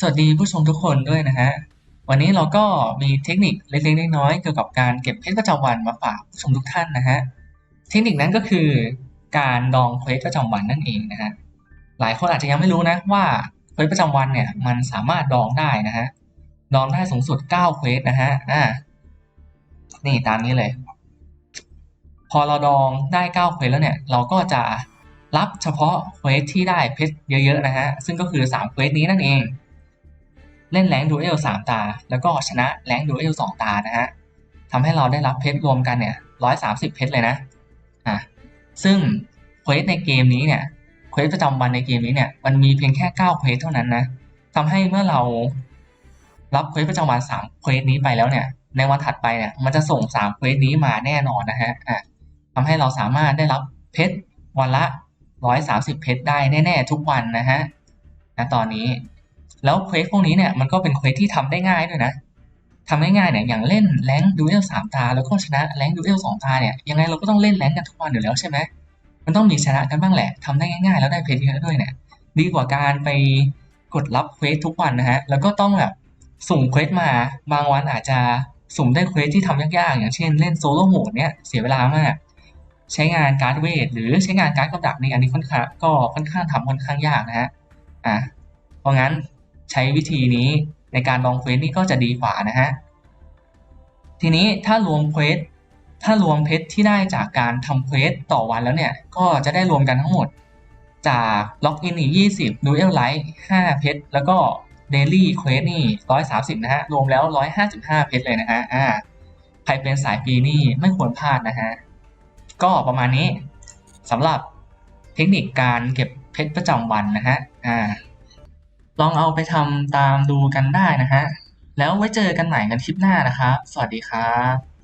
สวัสดีผู้ชมทุกคนด้วยนะฮะ วันนี้เราก็มีเทคนิคเล็กๆน้อยๆเกี่ยวกับการเก็บเพชรประจำวันมาฝากผู้ชมทุกท่านนะฮะ เทคนิคนั้นก็คือการดองเควสประจำวันนั่นเองนะฮะ หลายคนอาจจะยังไม่รู้นะว่าเควสประจำวันเนี่ยมันสามารถดองได้นะฮะ ดองได้สูงสุด 9 เควสนะฮะ อ่า นี่ตามนี้เลย พอเราดองได้ 9 เควสแล้วเนี่ย เราก็จะรับเฉพาะเควสที่ได้เพชรเยอะๆนะฮะ ซึ่งก็คือ 3 เควสนี้นั่นเอง เล่นแรงดูเอลสามตา แล้วก็ชนะแรงดูเอลสองตานะฮะทำให้เราได้รับเพชรรวมกันเนี่ยร้อยสามสิบเพชรเลยนะอะซึ่งเควสในเกมนี้เนี่ยเควสประจำวันในเกมนี้เนี่ยมันมีเพียงแค่เก้าเควสเท่านั้นนะทำให้เมื่อเรารับเควสประจำวันสามเควสนี้ไปแล้วเนี่ย ในวันถัดไปเนี่ยมันจะส่งสามเควสนี้มาแน่นอนนะฮะอะทำให้เราสามารถได้รับเพชรวันละร้อยสามสิบเพชรได้แน่ ๆ ทุกวันนะฮะณตอนนี้ แล้วเควสพวกนี้เนี่ยมันก็เป็นเควสที่ทำได้ง่ายด้วยนะทำได้ง่ายเนี่ยอย่างเล่นแรงดูเอลสามตา แล้วก็ชนะแรงดูเอลสองตาเนี่ยยังไงเราก็ต้องเล่นแรงกันทุกวันอยู่แล้วใช่ไหมมันต้องมีชนะกันบ้างแหละทำได้ง่ายๆ แล้วได้เพชรเยอะด้วยเนี่ยดีกว่าการไปกดรับเควสทุกวันนะฮะแล้วก็ต้องแบบสุ่มเควสมาบางวันอาจจะสุ่มได้เควสที่ทำยากๆ อย่างเช่นเล่นโซโล่โหมดเนี่ยเสียเวลามากใช้งานการ์ดเวท หรือใช้งานการ์ดกับดักในอันนี้ค่อนข้างก็ค่อนข้างทำค่อนข้างยากนะฮะอะเพราะงั้น ใช้วิธีนี้ในการลองเควสนี่ก็จะดีกว่านะฮะ ทีนี้ถ้ารวมเควสถ้ารวมเพชรที่ได้จากการทำเควสต่อวันแล้วเนี่ย ก็จะได้รวมกันทั้งหมด จากล็อกอินอีก 20ดูเอลไลท์5เพชรแล้วก็เดลี่เควสนี่ 130 นะฮะ รวมแล้ว 155 เพชรเลยนะฮะอ่าใครเป็นสายปีนี่ไม่ควรพลาดนะฮะ ก็ประมาณนี้สำหรับเทคนิคการเก็บเพชรประจำวันนะฮะอ่า ลองเอาไปทำตามดูกันได้นะฮะ แล้วไว้เจอกันใหม่กันคลิปหน้านะครับ สวัสดีครับ